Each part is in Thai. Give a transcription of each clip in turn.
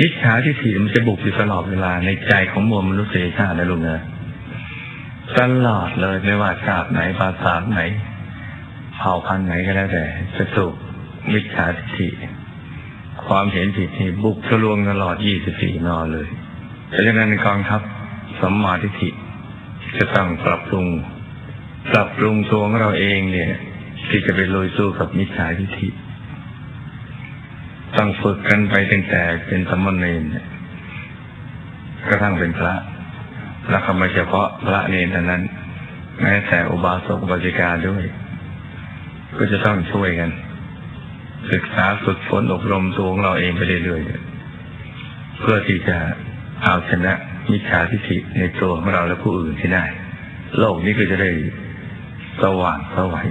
มิจฉาทิฏฐิมันจะบุกอยู่ตลอดเวลาในใจของมวลมนุษยชาตินะลุงนะตลอดเลยไม่ว่าชาติไหนภาษาไหนเผ่าพันธุ์ไหนก็แล้วแต่จะถูกมิจฉาทิฏฐิความเห็นผิดนี่บุกทะลวงตลอด 24 นอเลยเพราะฉะนั้นในกองทัพสัมมาทิฏฐิจะต้องปรับปรุง ปรับปรุงตัวของเราเองเนี่ย ที่จะไปลุยสู้กับมิจฉาทิฏฐิ ต้องฝึกกันไปตั้งแต่เป็นสมณเณรเนี่ยกระทั่งเป็นพระ แล้วก็ไม่เฉพาะพระเนรเท่านั้น แม้แต่อุบาสกอุบาสิกาด้วย ก็จะต้องช่วยกัน ศึกษาฝึกฝนอบรมตัวของเราเองไปเรื่อยๆเพื่อที่จะเอาชนะมิจฉาทิฏฐิในตัวของเราและผู้อื่นที่ได้ โลกนี้ก็จะได้สว่างสวัย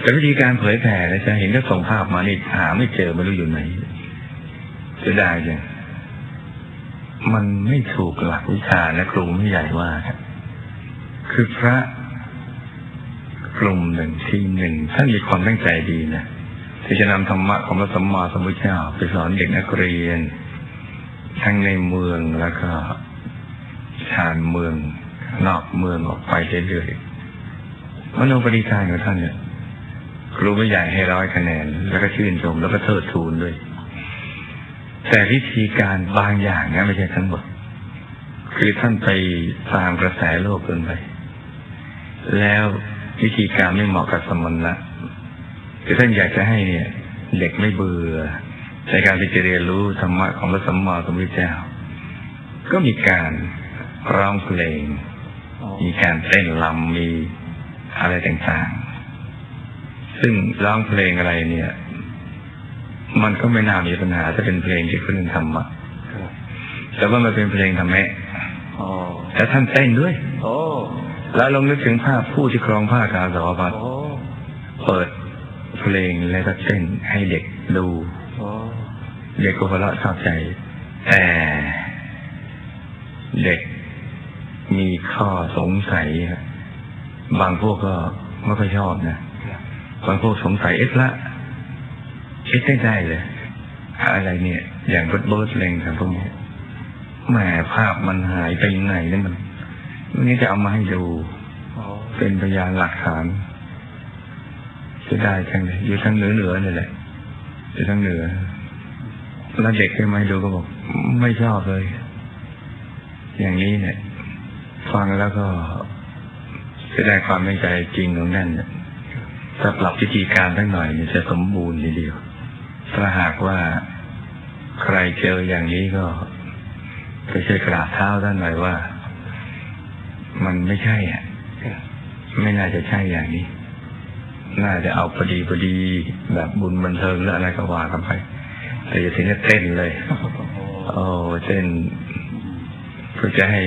แต่วิธีการเผยแผ่นะจะเห็นก็ส่งภาพมานี่หาไม่เจอไม่รู้อยู่ไหนจะได้ยังมันไม่ถูกหลักวิชาและครูไม่ใหญ่ว่าครับคือพระกลุ่มหนึ่งทีมหนึ่งท่านมีความตั้งใจดีนะที่จะนำธรรมะของพระสัมมาสัมพุทธเจ้าไปสอนเด็กนักเรียน ทั้งในเมืองแล้วก็ชานเมือง นอกเมืองออกไปเรื่อยๆมโนปณิธานของท่านเนี่ย รูไม่ใหญ่ให้ร้อยคะแนน แล้วก็ชื่นชมแล้วก็เทิดทูนด้วย แต่วิธีการบางอย่างนะไม่ใช่ทั้งหมด คือท่านไปตามกระแสโลกเกินไป แล้ววิธีการไม่เหมาะกับสมณะคือท่านอยากจะให้เนี่ย เด็กไม่เบื่อในการที่จะเรียนรู้ธรรมะของพระสัมมาสัมพุทธเจ้า ก็มีการร้องเพลง มีการเต้นรำมีอะไรต่างๆ ซึ่งร้องเพลงอะไรเนี่ย มันก็ไม่น่ามีปัญหาถ้าเป็นเพลงที่คนอื่นทำอะแต่ว่ามันเป็นเพลงทำแม่อ๋อแล้วท่านเต้นด้วย โอ้แล้วลองนึกถึงภาพผู้ที่ครองผ้าขาวสาวพัดโอ้เปิดเพลงแล้วก็เต้นให้เด็กดูโอ้เด็กก็หัวเราะชอบใจ แต่เด็กมีข้อสงสัยครับบางพวกก็ไม่ค่อยชอบนะ บางพวกสงสัยเอ๊ะละเอ๊ะได้ได้เลย อะไรเนี่ย อย่างเบิร์ดเบิร์ดเลงครับพวกนี้แหมภาพมันหายไปไหนเนี่ยมันนนี้จะเอามาให้ดูเป็นพยานหลักฐานจะได้จังเลยอยู่ทางเหนือเหนือนี่แหละอยู่ทางเหนือแล้วเด็กที่มาให้ดูก็บอก ไม่ชอบเลย อย่างนี้เนี่ย ฟังแล้วก็จะได้ความในใจจริงของนั่นเนี่ย ถ้าปรับวิธีการสักหน่อยเนี่ยจะสมบูรณ์ทีเดียว ถ้าหากว่าใครเจออย่างนี้ก็ไปช่วยกราบเท้าท่านหน่อยว่า มันไม่ใช่อะ ไม่น่าจะใช่อย่างนี้ น่าจะเอาพอดีพอดีแบบบุญบันเทิงหรืออะไรก็ว่ากันไป แต่อย่าถึงกับเต้นเลยโอ้เต้นเพื่อจะให้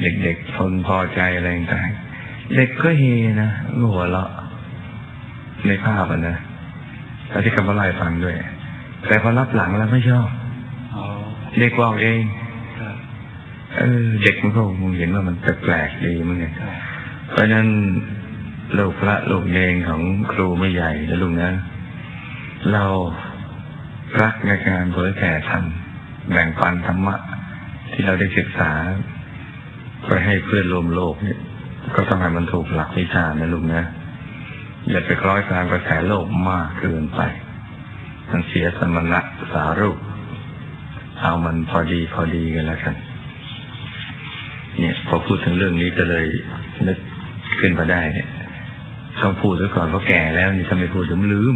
เด็กๆทนพอใจอะไรต่างๆเด็กก็เฮนะหัวเราะ ในภาพอะนะแล้วที่กำลังไล่ฟังด้วย แต่พอรับหลังแล้วไม่ชอบโอ้เด็กบอกเองครับเออเด็กมันก็คงเห็นว่ามันแปลกๆดีมั้งไงครับเพราะฉะนั้นลูกพระลูกเนงของครูไม่ใหญ่นะลุงนะ เรารักในการเผยแผ่ธรรมแบ่งปันธรรมะ ที่เราได้ศึกษาไปให้เพื่อนรวมโลกเนี่ยก็ต้องให้มันถูกหลักวิชานะลุงนะ อย่าไปคล้อยตามกระแสโลกมากเกินไป มันเสียสมณะสารูป เอามันพอดีพอดีกันแล้วกัน เนี่ยพอพูดถึงเรื่องนี้ก็เลยนึกขึ้นมาได้เนี่ยต้องพูดไว้ก่อนเพราะแก่แล้วนี่ถ้าไมพูดเดี๋ยวมันลืม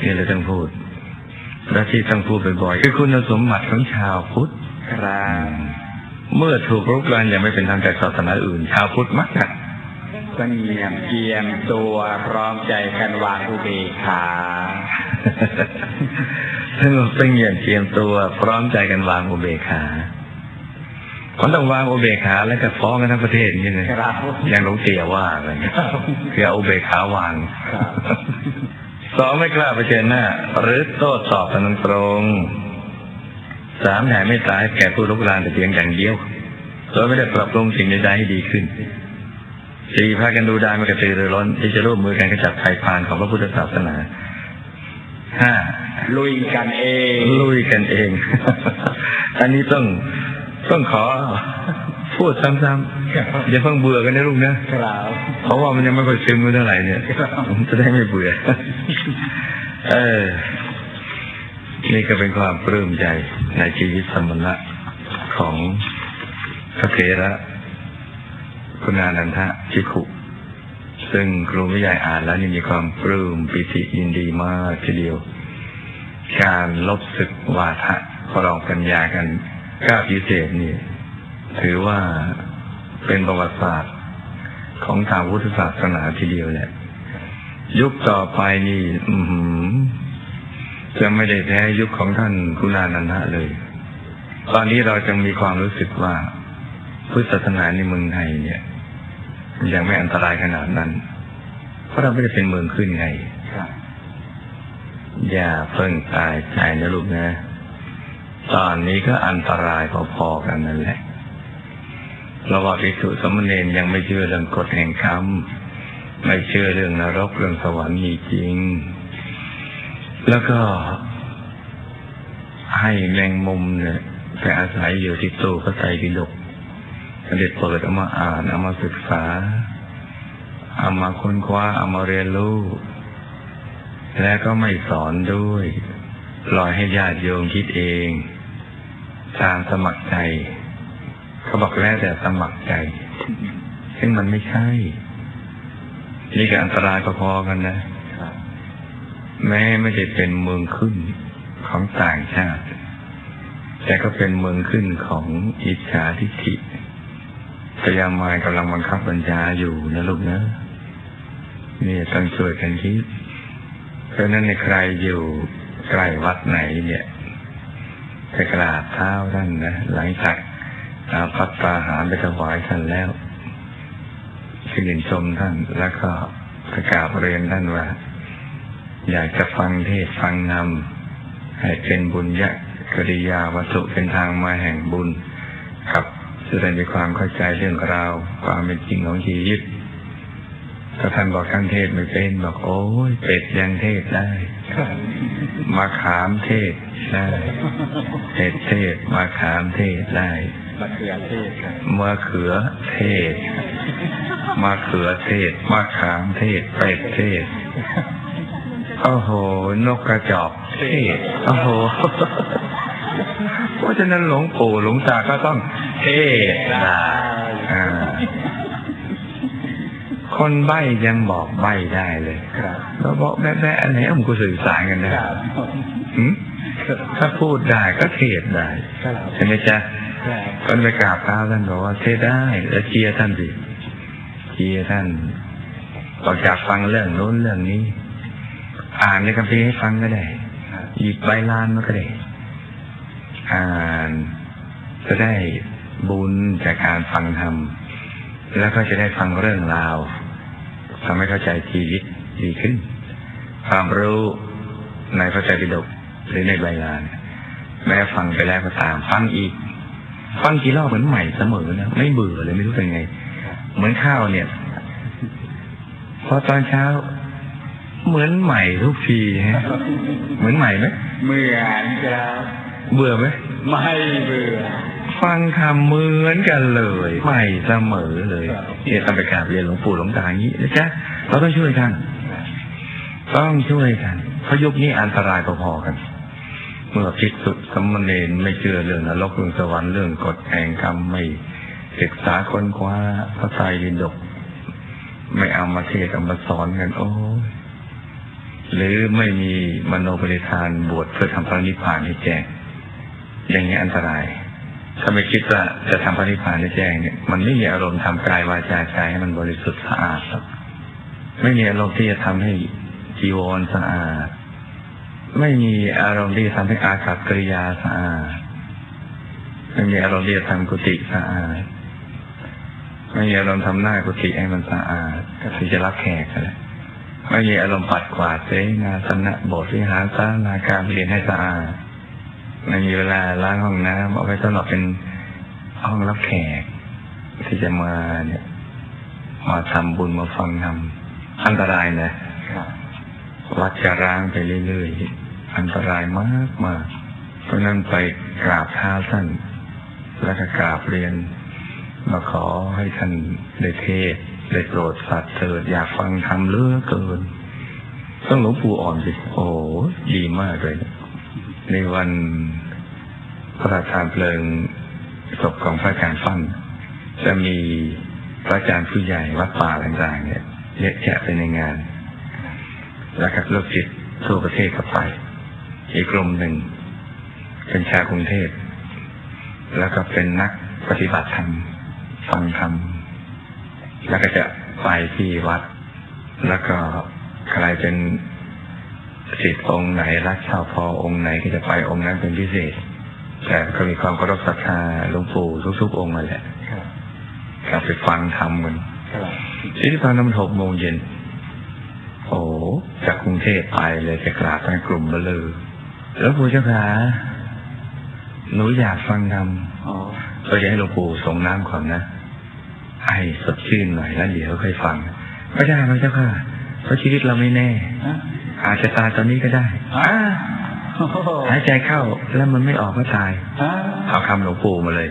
นี่เลยต้องพูดและที่ต้องพูดบ่อยๆคือคุณสมบัติของชาวพุทธครับเมื่อถูกรุกรานอย่างไม่เป็นทางจากศาสนาอื่น ชาวพุทธมักจะ เสงี่ยมเกียมตัวพร้อมใจกันวางอุเบกขาสงบเสงี่ยมเจียมตัวพร้อมใจกันวางอุเบกขาคนต้องวางอุเบกขาแล้วก็ฟ้องกันทั้งประเทศอย่างนี้เลยครับอย่างหลวงเตี่ยว่าอะไรเงี้ยคือเอาอุเบกขาวางครับสองไม่กล้าเผชิญหน้า หรือโต้ตอบกันตรงๆสามแผ่ไม่ตายแก่ผู้ลุกลานแต่เพียงอย่างเดียวโดยไม่ได้ปรับปรุงสิ่งใดๆให้ดีขึ้น สี่พากันดูดายมากระตือรือร้นที่จะร่วมมือกันขจัดภัยพานของพระพุทธศาสนาห้าลุยกันเอง ลุยกันเอง อันนี้ต้องต้องขอพูดซ้ำๆอย่าเพิ่งเบื่อกันนะลูกนะครับเพราะว่ามันยังไม่ค่อยซึมกันเท่าไหร่เนี่ยผมจะได้ไม่เบื่อ เออ นี่ก็เป็นความปลื้มใจในชีวิตสมณะของพระเถระ คุณานันทะชิคุ ซึ่งครูวิยายอ่านแล้วนี่มีความปลื้มปิติยินดีมากทีเดียว การลบศึกวาทะประลองปัญญากันก้าวพิเศษนี่ ถือว่าเป็นประวัติศาสตร์ของทางพุทธศาสนาทีเดียวแหละยุคต่อไปนี่อืจะไม่ได้แพ้ยุคของท่านกุณานันทะเลย ตอนนี้เราจึงมีความรู้สึกว่า พุทธศาสนาในเมืองไทยเนี่ยยังไม่อันตรายขนาดนั้น เพราะเราไม่ได้เป็นเมืองขึ้นไงครับอย่าเพิ่งตายใจนะลูกนะ ตอนนี้ก็อันตรายพอๆกันนั่นแหละเราว่าภิกษุสามเณรยังไม่เชื่อเรื่องกฎแห่งกรรมไม่เชื่อเรื่องนรกเรื่องสวรรค์มีจริง แล้วก็ให้แมงมุมเนี่ยไปอาศัยอยู่ที่ตู้พระไตรปิฎก เด็ดเปิดเอามาอ่านเอามาศึกษาเอามาค้นคว้าเอามาเรียนรู้ และก็ไม่สอนด้วยปล่อยให้ญาติโยมคิดเอง ตามสมัครใจ เขาบอกแล้วแต่สมัครใจ ซึ่งมันไม่ใช่ นี่ก็อันตรายพอๆกันนะแม้ไม่ได้เป็นเมืองขึ้นของต่างชาติ แต่ก็เป็นเมืองขึ้นของอิจฉาทิฐิ พยามายกำลังบังคับบัญชาอยู่นะลูกนะนี่ต้องช่วยกันคิดเพราะนั้นในใครอยู่ใกล้วัดไหนเนี่ยไปกราบเท้าท่านนะหลังจากอาพัตตาหารไปถวายท่านแล้วชื่นชมท่านแล้วก็ประกาบเรียนท่านว่า อยากจะฟังเทศฟังนำให้เป็นบุญยะกริยาวัตถุเป็นทางมาแห่งบุญครับ จะได้มีความเข้าใจเรื่องราว ความเป็นจริงของชีวิตถ้าท่านบอกท่านเทศไม่เป็นบอกโอ้ยเป็ดยังเทศได้มาขามเทศได้เห็ดเทศมาขามเทศได้มะเขือเทศมะเขือเทศมะเขือเทศมะขามเทศเป็ดเทศโอ้โห นกกระจอกเทศโอ้โหะฉะนั้นหลวงปู่หลวงตาก็ต้องเทศได้อ่าคนใบ้ยังบอกใบ้ได้เลยครับแล้วบอกแม่ๆอันไหนเอามันก็สื่อสารกันได้ครับหืมถ้าพูดได้ก็เทศได้ครับใช่ไหมจ๊ะครับก็ไปกราบเท้าท่านบอกว่าเทศได้แล้วเชียร์ท่านสิเชียร์ท่านบอกจากฟังเรื่องโน้นเรื่องนี้ อ่านในคัมภีร์ให้ฟังก็ได้ครับหยิบใบลานมาก็ได้ อ่านจะได้บุญจากการฟังธรรม แล้วก็จะได้ฟังเรื่องราวทำให้เข้าใจชีวิตดีขึ้น ความรู้ในพระไตรปิฎกหรือในใบลานแม้ฟังไปแล้วก็ตามฟังอีก ฟังกี่รอบเหมือนใหม่เสมอนะไม่เบื่อเลยไม่รู้เป็นไง เหมือนข้าวเนี่ยพอตอนเช้า เหมือนใหม่ทุกทีฮะเหมือนใหม่ไหมเหมือนครับ เบื่อไหมไม่เบื่อฟังคำเหมือนกันเลยใหม่เสมอเลยครับเนี่ยต้องไปกราบเรียนหลวงปู่หลวงตาอย่างนี้นะจ๊ะเราต้องช่วยกัน ต้องช่วยกันเพราะยุคนี้อันตรายพอๆกัน เมื่อภิกษุสามเณรไม่เชื่อเรื่องนรกเรื่องสวรรค์เรื่องกฎแห่งกรรมไม่ศึกษาค้นคว้าพระไตรปิฎกไม่เอามาเทศน์เอามาสอนกัน โอ้ยหรือไม่มีมโนปริธานบวชเพื่อทำพระนิพพานให้แจ้ง อย่างนี้อันตราย ถ้าไม่คิดว่าจะทำพระนิพพานให้แจ้งเนี่ย มันไม่มีอารมณ์ทำกายวาจาใจให้มันบริสุทธิ์สะอาดหรอกไม่มีอารมณ์ที่จะทำให้จีวรสะอาด ไม่มีอารมณ์ที่จะทำให้อากับกริยาสะอาด ไม่มีอารมณ์ที่จะทำกุฏิสะอาด ไม่มีอารมณ์ทำหน้ากุฏิให้มันสะอาดที่จะรับแขกอะไรไม่มีอารมณ์ปัดกวาดเสนาสนะโบสถ์วิหารสร้างนาการเรียนให้สะอาด ไม่มีเวลาล้างห้องน้ำเอาไว้สำหรับเป็นห้องรับแขก ที่จะมาเนี่ยมาทำบุญมาฟังทำอันตรายนะวัดจะร้างไปเรื่อยอันตรายมากมากเพราะนั้นไปกราบท้าท่านแล้วก็กราบเรียน มาขอให้ท่านได้เทศได้โปรดสัตว์เถิดอยากฟังธรรมเลือเกินต้องหลวงปู่อ่อนสิโอ้ดีมากเลย ในวันพระราชทานเพลิงศพของพระอาจารย์ฟั่นจะมีพระอาจารย์ผู้ใหญ่วัดป่าต่างๆเนี่ยเยอะแยะไปในงานแล้วก็ลูกจิตทั่วประเทศก็ไป อีกกลุ่มหนึ่ง เป็นชาวกรุงเทพแล้วก็เป็นนักปฏิบัติธรรมฟังธรรมแล้วก็จะไปที่วัด แล้วก็ใครเป็น สิทธิ์องค์ไหนรักชาวพอองค์ไหนก็จะไปองค์นั้นเป็นพิเศษ แต่ก็มีความเคารพศรัทธาหลวงปู่ทุกๆองค์มาแหละครับกลับไปฟังธรรมกันครับที่ตอนนั้นมันหกโมงเย็น โอ้จากกรุงเทพไปเลยจะกราบทั้งกลุ่มมาเลยแล้วปู่เจ้าขาหนูอยากฟังธรรมอ๋อก็จะให้หลวงปู่ส่งน้ำก่อนนะให้สดชื่นหน่อยแล้วเดี๋ยวค่อยฟังไม่ได้พระเจ้าค่ะเพราะชีวิตเราไม่แน่ฮะ อาจจะตายตอนนี้ก็ได้อ่าโอ้โหหายใจเข้าแล้วมันไม่ออกก็ตายอ่าเอาคำหลวงปู่มาเลย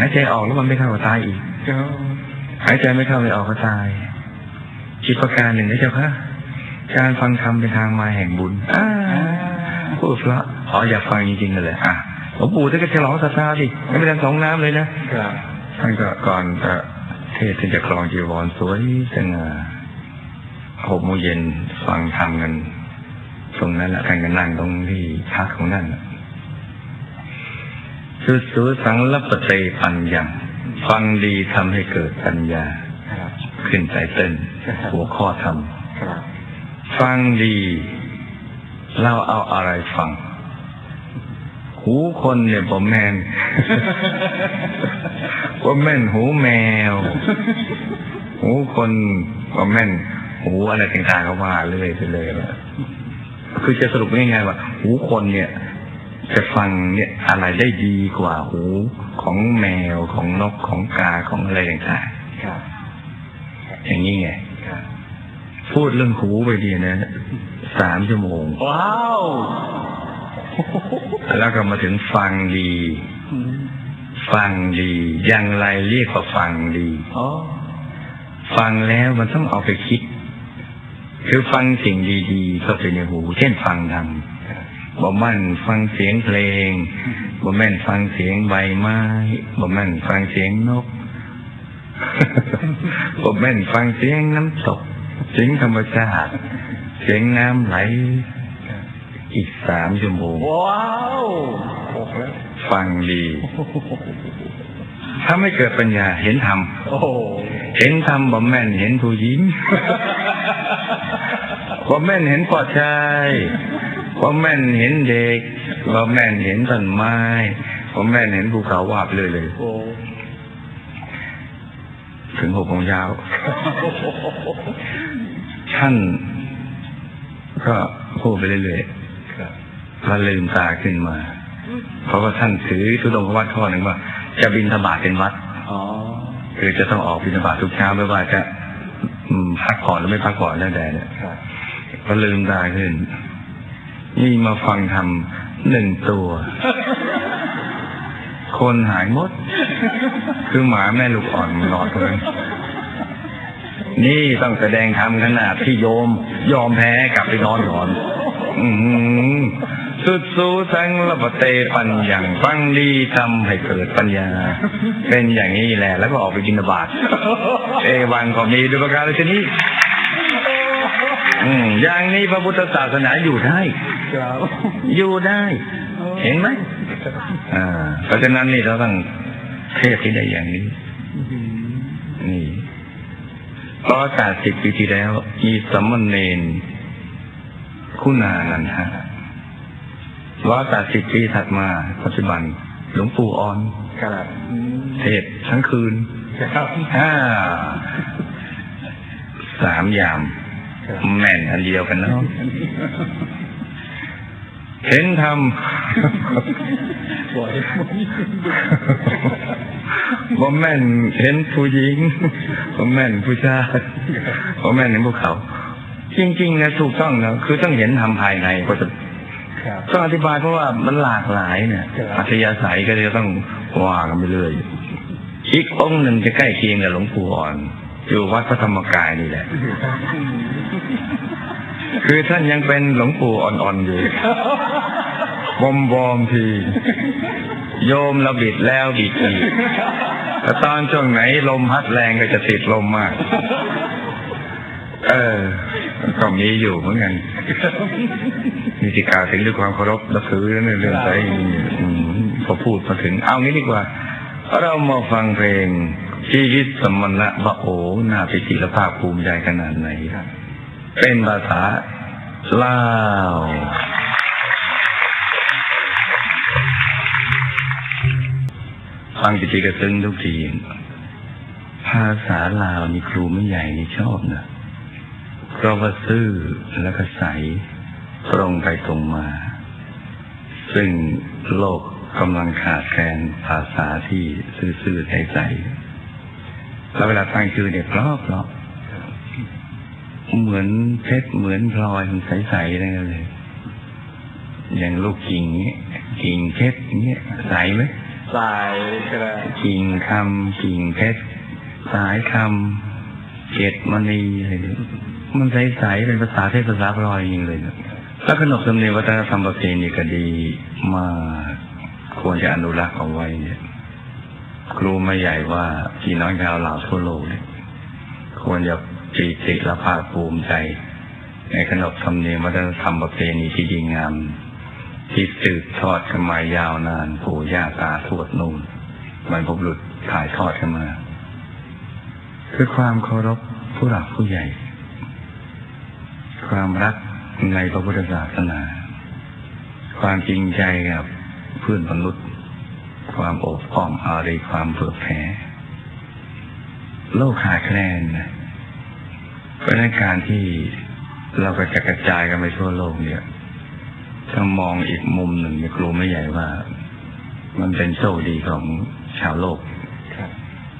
หายใจออกแล้วมันไม่เข้าก็ตายอีกครับหายใจไม่เข้าไม่ออกก็ตายคิดประการหนึ่งนะเจ้าค่ะการฟังธรรมเป็นทางมาแห่งบุญอ่าอ่าพูดเพราะอ๋ออยากฟังจริงๆเลยอะหลวงปู่ท่านก็ฉลองศรัทธาดิไม่เป็นการสองน้ำเลยนะครับท่านก็ก่อนจะเทศน์ท่านจะคลองจีวรสวยสง่าหกโมงเย็นฟังธรรมกัน ตรงนั้นแหละท่านก็นั่งตรงที่พักของท่านน่ะสุสุสังลัปเตปัญญาฟังดีทำให้เกิดปัญญาครับขึ้นใจเต้นหัวข้อธรรมครับฟังดีเราเอาอะไรฟัง หูคนเนี่ยผมแมนว่าแม่นหูแมว หูคนว่าแม่นหูอะไรต่างๆก็ว่าเรื่อยไปเลยว่า คือจะสรุปง่ายๆว่าหูคนเนี่ยจะฟังเนี่ยอะไรได้ดีกว่าหูของแมวของนกของกาของอะไรต่างครับๆอย่างนี้ไงครับพูดเรื่องหูไปดีนะสามชั่วโมง ว้าว แล้วก็มาถึงฟังดีอืมฟังดีอย่างไรเรียกว่าฟังดีอ๋อฟังแล้วมันต้องเอาไปคิด คือฟังสิ่งดีๆ เข้าไปในหู เช่นฟังธรรมบ่แม่นฟังเสียงเพลงบ่แม่นฟังเสียงใบไม้บ่แม่นฟังเสียงนกบ่แม่นฟังเสียงน้ำตกเสียงธรรมชาติ เสียงน้ำไหล อีกสามชั่วโมงว้าวหกแล้วฟังดี ถ้าไม่เกิดปัญญาเห็นธรรมโอ้โหเห็นธรรมบ่แม่นเห็นผู้หญิง บ่แม่นเห็นปอดชายบ่แม่นเห็นเด็กบ่แม่นเห็นต้นไม้บ่แม่นเห็นภูเขาวาบเลยเลยโอ้ถึงหกโมงเช้าท่านก็พูดไปเรื่อยครับๆพอลืมตาขึ้นมา เพราะว่าท่านถือทุดงควัดข้อหนึ่งว่า จะบินธบาตเป็นวัดอ๋อคือจะต้องออกบิณฑบาตทุกเช้าไม่ว่าจะอืมพักผ่อนหรือไม่พักผ่อนแล้วแต่เนี่ยครับ ก็ลืมตาขึ้น นี่มาฟังทำหนึ่งตัว คนหายหมด คือหมาแม่ลูกอ่อนนอนตรงนั้นนี่ต้องแสดงธรรมขนาดที่โยม ยอมแพ้กลับไปนอนก่อนสุดสูสังระปะเตปัญญังฟังดีทำให้เกิดปัญญา เป็นอย่างนี้แหละ แล้วก็ออกไปกินบาตเอวังก็มีดุประการชนี้ อย่างนี้พระพุทธศาสนาอยู่ได้ครับอยู่ได้ เห็นไหมอ่าเพราะฉะนั้นนี่เราต้องเทศที่ได้อย่างนี้นี่ประกาศสิบปีที่แล้ว มีสัมมเนนคุณานันทะร้อยแปดสิบปีถัดมาปัจจุบัน หลวงปู่ออนครับอืมเทศทั้งคืนครับห้าสามยามครับ แม่นอันเดียวกันเนาะเห็นทบ่อยำบ่แม่นเห็นผู้หญิงบ่แม่นผู้ชายบ่แม่นเห็นภูเขา จริงๆนะถูกต้องนะคือต้องเห็นทำภายในก็จะครับต้องอธิบายเพราะว่ามันหลากหลายเนี่ยครับอัธยาศัยก็จะต้องว่ากันไปเรื่อยอีกองค์หนึ่งจะใกล้เคียงกับหลวงปู่อ่อน อยู่วัดพระธรรมกายนี่แหละ คือท่านยังเป็นหลวงปู่อ่อนๆอยู่บอมบอมๆที โยมระบิดแล้วบิดอีกแต่ตอนช่วงไหนลมพัดแรงก็จะติดลมมาก เออ ก็มีอยู่เหมือนกันมีที่กล่าวถึงด้วยความเคารพนับถือในเรื่องใจอืมพอพูดมาถึง เอางี้ดีกว่า เรามาฟังเพลง ชีวิตสมณะวะโอน่าปิติและภาคภูมิใจขนาดไหนครับเป็นภาษาลาวฟังปิติกระซึ้งทุกทีภาษาลาวนี่ครูไม่ใหญ่นี่ชอบนะเพราะว่าซื่อและก็ใสตรงไปตรงมา ซึ่งโลกกำลังขาดแคลนภาษาที่ซื่อๆใสๆ แล้วเวลาตั้งชื่อเนี่ยเพราะเพราะเหมือนเพชรเหมือนพลอยมันใสๆอะไรกันเลย อย่างลูกกิ่งเนี้ยกิ่งเพชรเนี้ยใสไหมสายกระกิ่งคำกิ่งเพชรสายคำเกตมณีอะไรเนี่ยมันใสๆเป็นภาษาเทพภาษาพลอยจริงเลยนะแล้วขนบธรรมเนียมวัฒนธรรมประเพณีก็ดีมากควรจะอนุรักษ์เอาไว้เนี่ย ครูไม่ใหญ่ว่าพี่น้องชาวลาวทั่วโลกเนี่ยควรจะปีติและภาคภูมิใจ ในขนบธรรมเนียมวัฒนธรรมประเพณีที่ดีงาม ที่สืบทอดกันมายาวนานปู่ย่าตาทวดนูนบรรพบุรุษถ่ายทอดกันมา คือความเคารพผู้หลักผู้ใหญ่ ความรักในพระพุทธศาสนา ความจริงใจกับเพื่อนมนุษย์ ความโอบอ้อมอารีความเผื่อแผ่โลกขาดแคลนนะเพราะฉะนั้นการที่เราก็จะกระจายกันไปทั่วโลกเนี่ยถ้ามองอีกมุมหนึ่งเนี่ยครูไม่ใหญ่ว่า มันเป็นโชคดีของชาวโลกครับ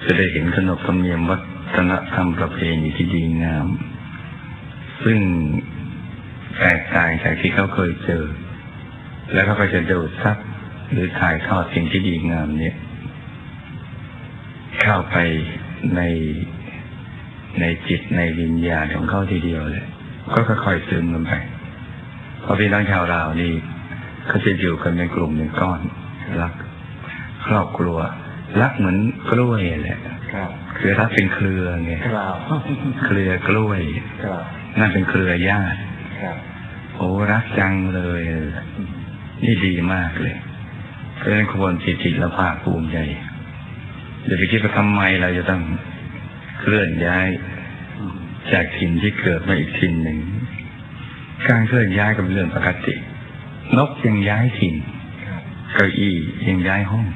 จะได้เห็นขนบธรรมเนียมวัฒนธรรมประเพณีที่ดีงาม ซึ่งแตกต่างจากที่เขาเคยเจอ แล้วเขาก็จะดูดซับ หรือถ่ายทอดสิ่งที่ดีงามเนี่ย เข้าไปในในจิตในวิญญาณของเขาทีเดียวเลย ก็ค่อยๆซึมลงไปเพราะพี่น้องชาวลาวนี่เขาจะอยู่กันเป็นกลุ่มเป็นก้อน รัก ครอบครัว รักเหมือนกล้วยแหละครับคือรักเป็นเครือไงครับเครือกล้วยครับนั่นเป็นเครือญาติครับโอ้รักจังเลย นี่ดีมากเลย เพราะฉะนั้นควรจิตจิตและภาคภูมิใจอย่าไปคิดว่าทำไมเราจะต้องเคลื่อนย้าย จากถิ่นที่เกิดมาอีกถิ่นหนึ่ง การเคลื่อนย้ายก็เป็นเรื่องปกติ นกยังย้ายถิ่นเก้าอี้ยังย้ายห้อง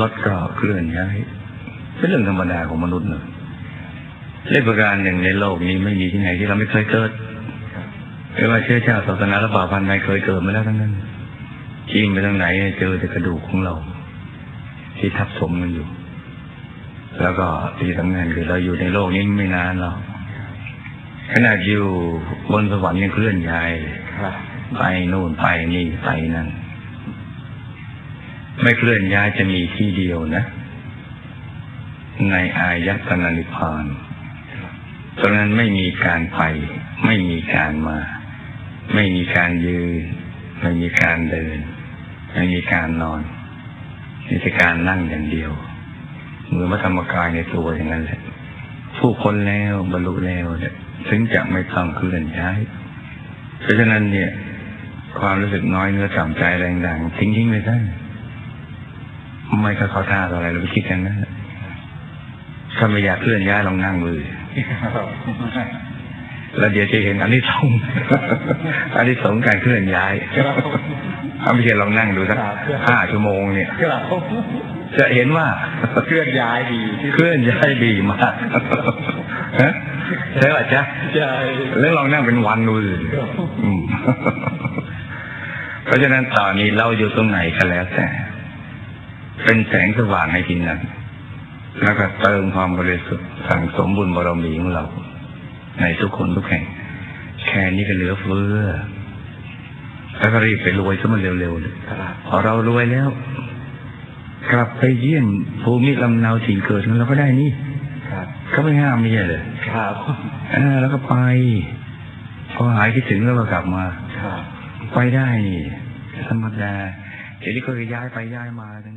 รถก็เคลื่อนย้ายเป็นเรื่องธรรมดาของมนุษย์เลยเรื่องประการหนึ่งในโลกนี้ไม่มีที่ไหนที่เราไม่เคยเกิดไม่ว่าเชื้อชาติศาสนาและป่าพันธุ์ใดเคยเกิดมาแล้วทั้งนั้น จิ้มไปทางไหนเจอแต่กระดูกของเรา ที่ทับถมกันอยู่ แล้วก็ที่สำคัญคือเราอยู่ในโลกนี้ไม่นานหรอกขนาดอยู่บนสวรรค์ยังเคลื่อนย้ายไปนู่นไปนี่ไปนั่นไม่เคลื่อนย้ายจะมีที่เดียวนะ ในอายตนะนิพพานตรงนั้นไม่มีการไป ไม่มีการมา ไม่มีการยืน ไม่มีการเดิน ไม่มีการนอนมีแต่การนั่งอย่างเดียวเหมือนพระธรรมกายในตัวอย่างนั้นแหละผู้คนแล้วบรรลุแล้วเนี่ยถึงจะไม่ต้องเคลื่อนย้ายเพราะฉะนั้นเนี่ย ความรู้สึกน้อยเนื้อต่ำใจแรงดังทิ้งทิ้งๆไปซะไม่ก็เขาท่าอะไรเราไปคิดกันนะถ้าไม่อยากเคลื่อนย้ายลองนั่งมือ แล้วเดี๋ยวจะเห็นอันที่สองอันที่สองการเคลื่อนย้ายครับถ้าไม่ใช่ลองนั่งดูสักครับห้าชั่วโมงเนี่ยครับจะเห็นว่าเคลื่อนย้ายดีที่เคลื่อนย้ายดีมากฮะใช่ป่ะจ๊ะใช่แล้วลองนั่งเป็นวันดูสิอืมเพราะฉะนั้นตอนนี้เราอยู่ตรงไหนก็แล้วแต่เป็นแสงสว่างให้ที่นั้นแล้วก็เติมความบริสุทธิ์สั่งสมบุญบารมีของเรา ในทุกคนทุกแห่ง แค่นี้ก็เหลือเฟือแล้วก็รีบไปรวยซะมันเร็วๆเลยครับพอเรารวยแล้ว กลับไปเยี่ยมภูมิลำเนาถิ่นเกิดของเราก็ได้นี่ครับก็ไม่ห้ามไม่ใช่เลยครับเออแล้วก็ไปพอหายคิดถึงแล้วก็กลับมาครับไปได้นี่ธรรมดาทีนี้ก็ย้ายไปย้ายมาทั้ง